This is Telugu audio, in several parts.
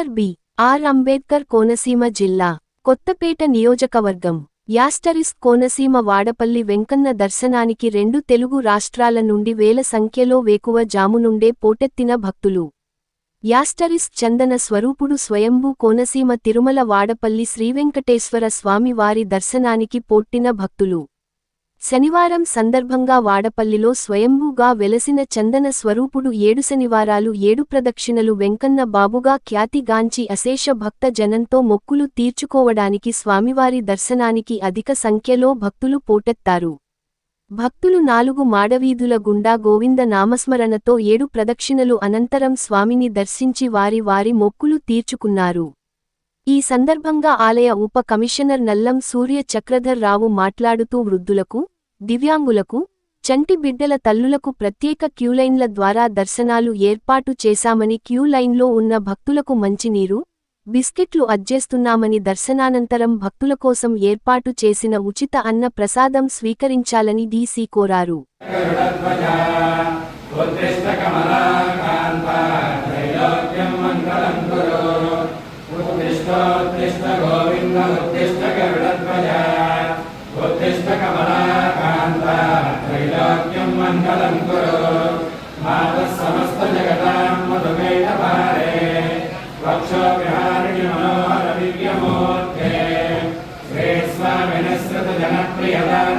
Doctor B. R. Ambedkar Konaseema జిల్లా కొత్తపేట నియోజకవర్గం. యాస్టరిస్ కోనసీమ వాడపల్లి వెంకన్న దర్శనానికి రెండు తెలుగు రాష్ట్రాల నుండి వేల సంఖ్యలో వేకువ జామునుండే పోటెత్తిన భక్తులు. యాస్టరిస్ చందన స్వరూపుడు స్వయంభూ కోనసీమ తిరుమల వాడపల్లి శ్రీవెంకటేశ్వర స్వామివారి దర్శనానికి పోట్టిన భక్తులు. శనివారం సందర్భంగా వాడపల్లిలో స్వయంభూగా వెలసిన చందన స్వరూపుడు ఏడు శనివారాలు ఏడు ప్రదక్షిణలు వెంకన్న బాబుగా ఖ్యాతిగాంచి అశేష భక్త జనంతో మొక్కులు తీర్చుకోవడానికి స్వామివారి దర్శనానికి అధిక సంఖ్యలో భక్తులు పోటెత్తారు. భక్తులు నాలుగు మాడవీధుల గుండా గోవింద నామస్మరణతో ఏడు ప్రదక్షిణలు అనంతరం స్వామిని దర్శించి వారి వారి మొక్కులు తీర్చుకున్నారు. ఈ సందర్భంగా ఆలయ ఉప కమిషనర్ నల్లం సూర్య చక్రధర్ రావు మాట్లాడుతూ వృద్ధులకు దివ్యాంగులకు చంటి బిడ్డల తల్లులకు ప్రత్యేక క్యూలైన్ల ద్వారా దర్శనాలు ఏర్పాటు చేశామని క్యూలైన్లో ఉన్న భక్తులకు మంచినీరు బిస్కెట్లు అజ్జేస్తున్నామని దర్శనానంతరం భక్తుల కోసం ఏర్పాటు చేసిన ఉచిత అన్న ప్రసాదం స్వీకరించాలని డీసీ కోరారు. उत्तिष्ठ गोविन्द उत्तिष्ठ गरुडध्वज उत्तिष्ठ कमलाकान्त त्रैलोक्यं मङ्गलं कुरु मातः समस्तजगतां मधुमेधभारे वक्षोविहारिणि मनोहरदिव्यमूर्ते श्रीस्वामिनश्रुतजनप्रियदानशीले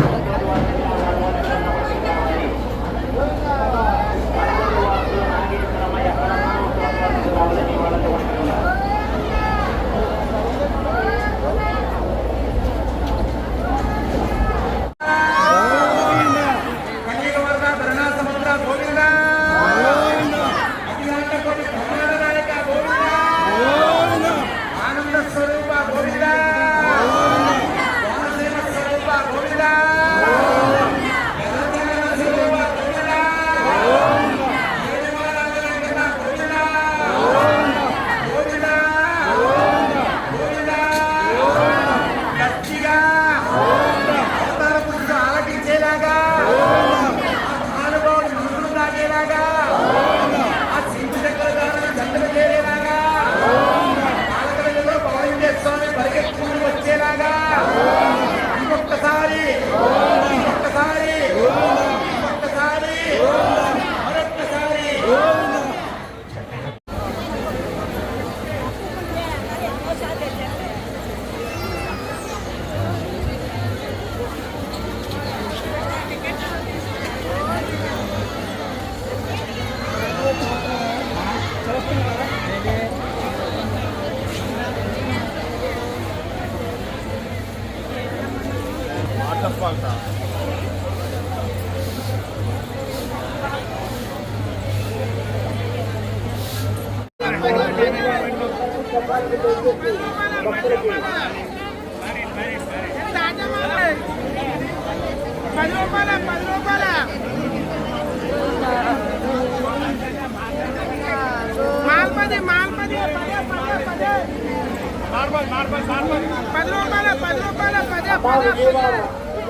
one. పది రూపాయల పది రూపాయల మాల్పది మాల్పది పది రూపాయల పది రూపాయల పదే పదే పది రూపాయలు అండి పది రూపాయలు అండి పది రూపాయలు మాల పది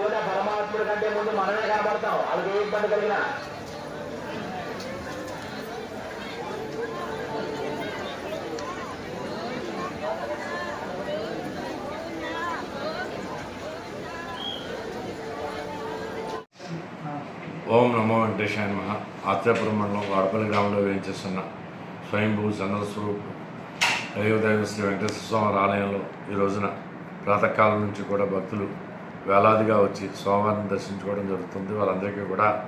ఎదుగున పరమాత్ముడి కంటే ముందు మనమే కనబడతాం వాళ్ళకి ఏ ఇబ్బంది కలిగినా. ఓం నమో వెంకటేశాయ నమ. ఆత్రేపురం మండలం వాడపల్లి గ్రామంలో వేయించేస్తున్న స్వయంభూ చంద్ర స్వరూప్ దైవ దైవ శ్రీ వెంకటేశ్వర స్వామి ఆలయంలో ఈ రోజున ప్రాతకాలం నుంచి కూడా భక్తులు వేలాదిగా వచ్చి స్వామివారిని దర్శించుకోవడం జరుగుతుంది. వాళ్ళందరికీ కూడా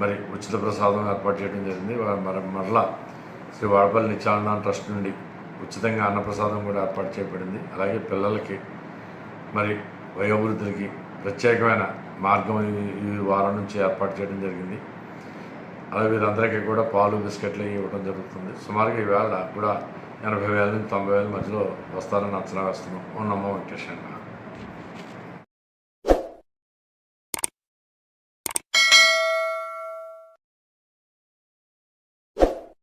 మరి ఉచిత ప్రసాదం ఏర్పాటు చేయడం జరిగింది. మరి మరలా శ్రీ వాడపల్లి నిత్యానంద ట్రస్ట్ నుండి ఉచితంగా అన్నప్రసాదం కూడా ఏర్పాటు చేయబడింది. అలాగే పిల్లలకి మరి వయోవృద్ధులకి ప్రత్యేకమైన మార్గం ఈ- వారం నుంచి ఏర్పాటు చేయడం జరిగింది. అలాగే వీరందరికీ కూడా పాలు బిస్కెట్లు ఇవ్వడం జరుగుతుంది. సుమారుగా ఈవేళ కూడా ఎనభై వేల నుంచి తొంభై వేల మధ్యలో వస్తారని అంచనా వేస్తున్నాం. ఓ వెంకటేశ్వర